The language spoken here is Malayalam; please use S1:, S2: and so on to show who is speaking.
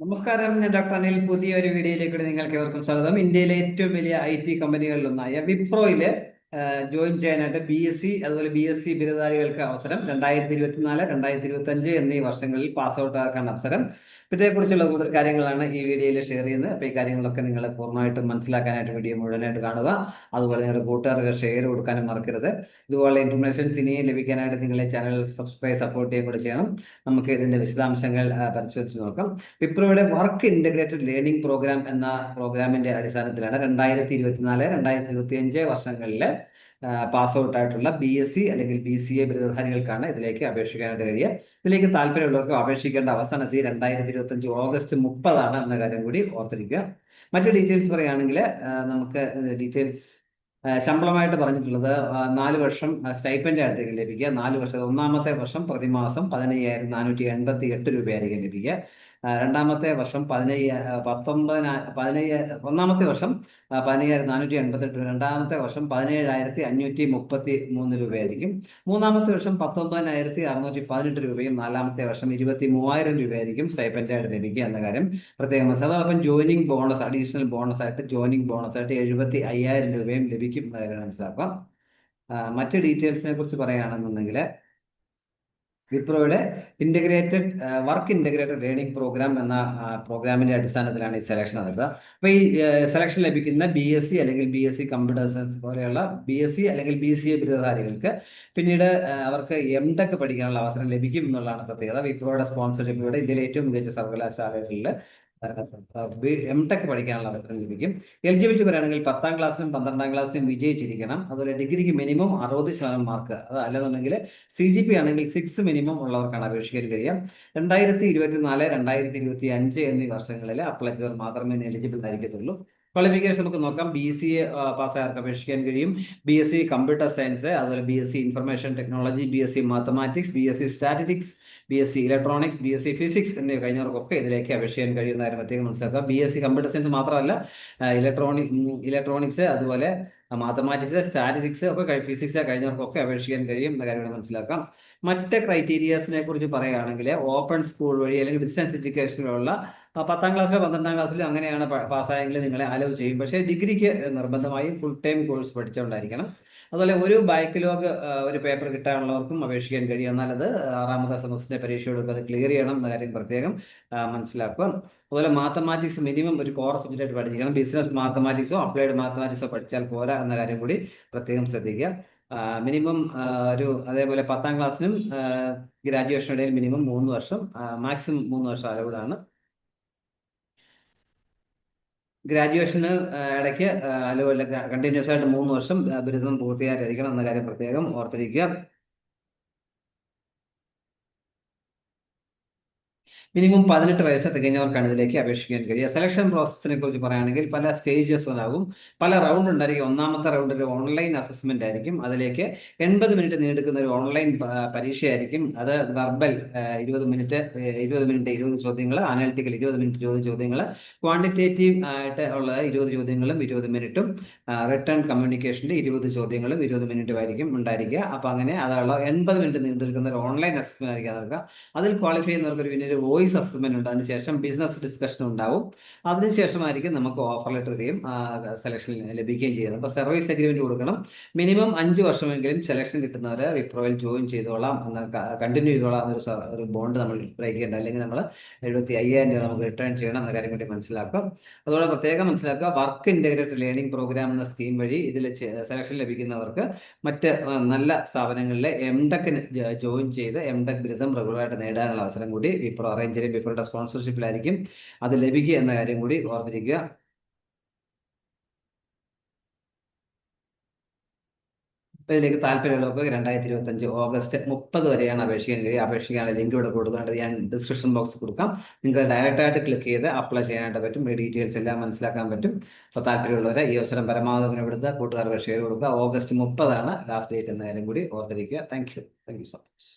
S1: നമസ്കാരം ഞാൻ ഡോക്ടർ അനിൽ. പുതിയൊരു വീഡിയോയിലേക്ക് നിങ്ങൾക്ക് ഏവർക്കും സ്വാഗതം. ഇന്ത്യയിലെ ഏറ്റവും വലിയ ഐ ടി കമ്പനികളിലൊന്നായ വിപ്രോയിൽ ജോയിൻ ചെയ്യാനായിട്ട് ബി എസ് സി അതുപോലെ ബി എസ് സി ബിരുദധാരികൾക്ക് അവസരം രണ്ടായിരത്തി ഇരുപത്തിനാല് രണ്ടായിരത്തി ഇരുപത്തി അഞ്ച് എന്നീ വർഷങ്ങളിൽ പാസ് ഔട്ട് ആക്കാൻ അവസരം. ഇതേക്കുറിച്ചുള്ള കൂടുതൽ കാര്യങ്ങളാണ് ഈ വീഡിയോയിൽ ഷെയർ ചെയ്യുന്നത്. അപ്പോൾ ഈ കാര്യങ്ങളൊക്കെ നിങ്ങൾ പൂർണമായിട്ടും മനസ്സിലാക്കാനായിട്ട് വീഡിയോ മുഴുവനായിട്ട് കാണുക. അതുപോലെ നിങ്ങളുടെ കൂട്ടുകാർക്ക് ഷെയർ കൊടുക്കാനും മറക്കരുത്. ഇതുപോലെ ഇൻഫർമേഷൻസ് ഇനിയും ലഭിക്കാനായിട്ട് നിങ്ങളെ ചാനൽ സബ്സ്ക്രൈബ് സപ്പോർട്ട് ചെയ്യുക കൂടെ ചെയ്യണം. നമുക്ക് ഇതിന്റെ വിശദാംശങ്ങൾ പരിശോധിച്ച് നോക്കാം. വിപ്രോയുടെ വർക്ക് ഇന്റഗ്രേറ്റഡ് ലേണിംഗ് പ്രോഗ്രാം എന്ന പ്രോഗ്രാമിന്റെ അടിസ്ഥാനത്തിലാണ് രണ്ടായിരത്തി ഇരുപത്തിനാല് രണ്ടായിരത്തി ഇരുപത്തി അഞ്ച് വർഷങ്ങളിൽ പാസ് ഔട്ട് ആയിട്ടുള്ള ബി എസ് സി അല്ലെങ്കിൽ ബി സി എ ബിരുദധാരികൾക്കാണ് ഇതിലേക്ക് അപേക്ഷിക്കാനായിട്ട് കഴിയുക. ഇതിലേക്ക് താല്പര്യമുള്ളവർക്ക് അപേക്ഷിക്കേണ്ട അവസാന തീയതി രണ്ടായിരത്തി ഇരുപത്തി അഞ്ച് ഓഗസ്റ്റ് മുപ്പതാണ് എന്ന കാര്യം കൂടി ഓർത്തിരിക്കുക. മറ്റു ഡീറ്റെയിൽസ് പറയുകയാണെങ്കിൽ നമുക്ക് ഡീറ്റെയിൽസ് ശമ്പളമായിട്ട് പറഞ്ഞിട്ടുള്ളത് നാല് വർഷം സ്റ്റൈപ്പൻഡ് ആയിട്ടായിരിക്കും ലഭിക്കുക. നാല് വർഷം ഒന്നാമത്തെ വർഷം പ്രതിമാസം പതിനയ്യായിരത്തി നാനൂറ്റി എൺപത്തി എട്ട് രൂപയായിരിക്കും ലഭിക്കുക. രണ്ടാമത്തെ വർഷം പതിനയ്യ പത്തൊമ്പതിന പതിനയ്യ ഒന്നാമത്തെ വർഷം പതിനയ്യായിരത്തി നാനൂറ്റി എൺപത്തെട്ട് രണ്ടാമത്തെ വർഷം പതിനേഴായിരത്തി അഞ്ഞൂറ്റി മുപ്പത്തി മൂന്ന് രൂപയായിരിക്കും. മൂന്നാമത്തെ വർഷം പത്തൊമ്പതിനായിരത്തി അറുന്നൂറ്റി പതിനെട്ട് രൂപയും നാലാമത്തെ വർഷം ഇരുപത്തി മൂവായിരം രൂപയായിരിക്കും സ്റ്റൈപ്പൻഡായിട്ട് ലഭിക്കുക എന്ന കാര്യം പ്രത്യേകം മനസ്സിലാക്കുക അതോടൊപ്പം ജോയിനിങ് ബോണസ് അഡീഷണൽ ബോണസ് ആയിട്ട് ജോയിനിങ് ബോണസ് ആയിട്ട് എഴുപത്തി അയ്യായിരം രൂപയും ലഭിക്കും. എന്ന അതായത് മനസ്സിലാക്കാം മറ്റു മറ്റ് ഡീറ്റെയിൽസിനെ കുറിച്ച് പറയുകയാണെന്നുണ്ടെങ്കിൽ വിപ്രോയുടെ integrated work integrated learning program എന്ന പ്രോഗ്രാമിന്റെ അടിസ്ഥാനത്തിലാണ് ഈ സെലക്ഷൻ നടക്കുക. അപ്പോൾ ഈ സെലക്ഷൻ ലഭിക്കുന്ന ബി എസ് സി അല്ലെങ്കിൽ B S C computer science പോലെയുള്ള ബി എസ് സി അല്ലെങ്കിൽ ബി സി എ ബിരുദധാരികൾക്ക് പിന്നീട് അവർക്ക് എം ടെക് പഠിക്കാനുള്ള അവസരം ലഭിക്കും എന്നുള്ളതാണ് പ്രത്യേകത. വിപ്രോയുടെ സ്പോൺസർഷിപ്പിലൂടെ ഇന്ത്യയിലെ ഏറ്റവും മികച്ച സർവകലാശാലകളിൽ എം ടെക് പഠിക്കാനുള്ള അവസരം ലഭിക്കും. എലിജിബിലിറ്റി പറയുകയാണെങ്കിൽ പത്താം ക്ലാസ്സിലും പന്ത്രണ്ടാം ക്ലാസ്സിലും വിജയിച്ചിരിക്കണം. അതുപോലെ ഡിഗ്രിക്ക് മിനിമം അറുപത് ശതമാനം മാർക്ക് അത് അല്ലെന്നുണ്ടെങ്കിൽ സി ജി പി ആണെങ്കിൽ സിക്സ് മിനിമം ഉള്ളവർക്കാണ് അപേക്ഷിക്കാൻ കഴിയുക രണ്ടായിരത്തി ഇരുപത്തി നാല് രണ്ടായിരത്തി ഇരുപത്തി അഞ്ച് എന്നീ വർഷങ്ങളിൽ അപ്ലൈ ചെയ്തവർ മാത്രമേ എലിജിബിൾ ആയിരിക്കത്തുള്ളൂ. ക്വാളിഫിക്കേഷൻ നമുക്ക് നോക്കാം. ബി എസ് സി പാസ് പാസ്സായവർക്ക് അപേക്ഷിക്കാൻ കഴിയും. B S C computer science അതുപോലെ B S C information technology B S C mathematics B S C statics B S C electronics B S C physics എന്നിവ കഴിഞ്ഞവർക്കൊക്കെ ഇതിലേക്ക് അപേക്ഷിക്കാൻ കഴിയുന്ന കാര്യം പ്രത്യേകം മനസ്സിലാക്കുക. B S C computer science മാത്രമല്ല ഇലക്ട്രോണിക് ഇലക്ട്രോണിക്സ് അതുപോലെ മാത്തമാറ്റിക്സ് സ്റ്റാറ്റിസ്റ്റിക്സ് ഒക്കെ ഫിസിക്സ് കഴിഞ്ഞവർക്കൊക്കെ അപേക്ഷിക്കാൻ കഴിയും എന്ന കാര്യം മനസ്സിലാക്കാം. മറ്റ് ക്രൈറ്റീരിയസിനെ കുറിച്ച് പറയുകയാണെങ്കിൽ ഓപ്പൺ സ്കൂൾ വഴി അല്ലെങ്കിൽ ഡിസ്റ്റൻസ് എഡ്യൂക്കേഷനിലുള്ള പത്താം ക്ലാസ്സിലോ പന്ത്രണ്ടാം ക്ലാസ്സിലോ അങ്ങനെയാണ് പാസ്സായെങ്കിൽ നിങ്ങളെ അലോ ചെയ്യും. പക്ഷേ ഡിഗ്രിക്ക് നിർബന്ധമായും ഫുൾ ടൈം കോഴ്സ് പഠിച്ചുകൊണ്ടായിരിക്കണം അതുപോലെ ഒരു ബാക്കിലോഗ് ഒരു പേപ്പർ കിട്ടാനുള്ളവർക്കും അപേക്ഷിക്കാൻ കഴിയും. എന്നാൽ അത് ആറാമത്തെ സെമസ്റ്ററിന്റെ പരീക്ഷയോടൊപ്പം അത് ക്ലിയർ ചെയ്യണം എന്ന കാര്യം പ്രത്യേകം മനസ്സിലാക്കുക. അതുപോലെ മാത്തമാറ്റിക്സ് മിനിമം ഒരു കോർ സബ്ജക്റ്റ് പഠിക്കണം. ബിസിനസ് മാത്തമാറ്റിക്സോ അപ്ലൈഡ് മാത്തമാറ്റിക്സോ പഠിച്ചാൽ പോരാ എന്ന കാര്യം കൂടി പ്രത്യേകം ശ്രദ്ധിക്കുക. മിനിമം ഒരു അതേപോലെ പത്താം ക്ലാസ്സിനും ഗ്രാജുവേഷൻ ഇടയിൽ മിനിമം മൂന്ന് വർഷം മാക്സിമം മൂന്ന് വർഷം അലൗഡാണ് ഗ്രാജുവേഷന് ഇടയ്ക്ക് അലവ് കണ്ടിന്യൂസ് ആയിട്ട് മൂന്ന് വർഷം ബിരുദം പൂർത്തിയാക്കിയിരിക്കണം എന്ന കാര്യം പ്രത്യേകം ഓർത്തിരിക്കുക. മിനിമം പതിനെട്ട് വയസ്സ് തികഞ്ഞവർക്കാണ് ഇതിലേക്ക് അപേക്ഷിക്കാൻ കഴിയുക. സെലക്ഷൻ പ്രോസസ്സിനെ കുറിച്ച് പറയുകയാണെങ്കിൽ പല സ്റ്റേജസ് ഉണ്ടാകും. പല റൗണ്ട് ഉണ്ടായിരിക്കും. ഒന്നാമത്തെ റൗണ്ടിൽ ഓൺലൈൻ അസസ്മെന്റ് ആയിരിക്കും. അതിലേക്ക് എൺപത് മിനിറ്റ് നീണ്ടുക്കുന്ന ഒരു ഓൺലൈൻ പരീക്ഷയായിരിക്കും. അത് വെർബൽ ഇരുപത് മിനിറ്റ് ഇരുപത് മിനിറ്റ് ഇരുപത് ചോദ്യങ്ങൾ അനാലിറ്റിക്കൽ ഇരുപത് മിനിറ്റ് ഇരുപത് ചോദ്യങ്ങൾ ക്വാണ്ടിറ്റേറ്റീവ് ആയിട്ട് ഉള്ളത് ഇരുപത് ചോദ്യങ്ങളും ഇരുപത് മിനിറ്റും റിട്ടേൺ കമ്മ്യൂണിക്കേഷന്റെ ഇരുപത് ചോദ്യങ്ങളും ഇരുപത് മിനിറ്റും ആയിരിക്കും ഉണ്ടായിരിക്കുക. അപ്പൊ അങ്ങനെ അതുള്ള എൺപത് മിനിറ്റ് നീണ്ടിരിക്കുന്ന ഒരു ഓൺലൈൻ അസസ്മെന്റ് ആയിരിക്കും അതിൽ ക്വാളിഫൈ ചെയ്യുന്നവർക്ക് പിന്നെ ഒരു വോയിസ് അസസ്മെന്റ് ഉണ്ട്. അതിനുശേഷം ബിസിനസ് ഡിസ്കഷൻ ഉണ്ടാവും. അതിനുശേഷമായിരിക്കും നമുക്ക് ഓഫർ ലെറ്റർ ചെയ്യും സെലക്ഷൻ ലഭിക്കുകയും ചെയ്യുന്നത്. അപ്പോൾ സർവീസ് അഗ്രിമെന്റ് കൊടുക്കണം. മിനിമം അഞ്ച് വർഷമെങ്കിലും സെലക്ഷൻ കിട്ടുന്നവരെ വിപ്രോയിൽ ജോയിൻ ചെയ്തോളാം. കണ്ടിന്യൂ ചെയ്തോളാം എന്നൊരു ഒരു ബോണ്ട് നമ്മൾ ബ്രേക്ക് ചെയ്യേണ്ട. അല്ലെങ്കിൽ നമ്മൾ എഴുപത്തി അയ്യായിരം രൂപ നമുക്ക് റിട്ടേൺ ചെയ്യണം എന്ന കാര്യം കൂടി മനസ്സിലാക്കാം അതുപോലെ പ്രത്യേകം മനസ്സിലാക്കുക വർക്ക് ഇന്റഗ്രേറ്റഡ് ലേണിംഗ് പ്രോഗ്രാം എന്ന സ്കീം വഴി ഇതിൽ സെലക്ഷൻ ലഭിക്കുന്നവർക്ക് മറ്റ് നല്ല സ്ഥാപനങ്ങളിലെ എം ടെക്കിന് ജോയിൻ ചെയ്ത് എം ടെക് ബിരുദം റെഗുലറായിട്ട് നേടാനുള്ള അവസരം കൂടി വിപ്രോ ചെയ്യും വിപ്രോയുടെ സ്പോൺസർഷിപ്പിലായിരിക്കും അത് ലഭിക്കുക എന്ന കാര്യം കൂടി ഓർത്തിരിക്കുക. ഇതിലേക്ക് താല്പര്യമുള്ളവർക്ക് രണ്ടായിരത്തി ഇരുപത്തി അഞ്ച് ഓഗസ്റ്റ് മുപ്പത് വരെയാണ് അപേക്ഷിക്കാൻ കഴിയുക. അപേക്ഷിക്കാനുള്ള ലിങ്ക് ഇവിടെ കൊടുക്കുന്നുണ്ട്. ഞാൻ ഡിസ്ക്രിപ്ഷൻ ബോക്സ് കൊടുക്കാം. നിങ്ങൾക്ക് ഡയറക്റ്റായിട്ട് ക്ലിക്ക് ചെയ്ത് അപ്ലൈ ചെയ്യാനായിട്ട് പറ്റും. ഈ ഡീറ്റെയിൽസ് എല്ലാം മനസ്സിലാക്കാൻ പറ്റും. അപ്പോൾ താല്പര്യമുള്ളവരെ ഈ അവസരം പരമാവധി പിന്നെടുത്ത് കൂട്ടുകാർക്ക് ഷെയർ കൊടുക്കുക. ഓഗസ്റ്റ് മുപ്പതാണ് ലാസ്റ്റ് ഡേറ്റ് എന്ന കാര്യം കൂടി ഓർത്തിരിക്കുക. Thank you thank you so much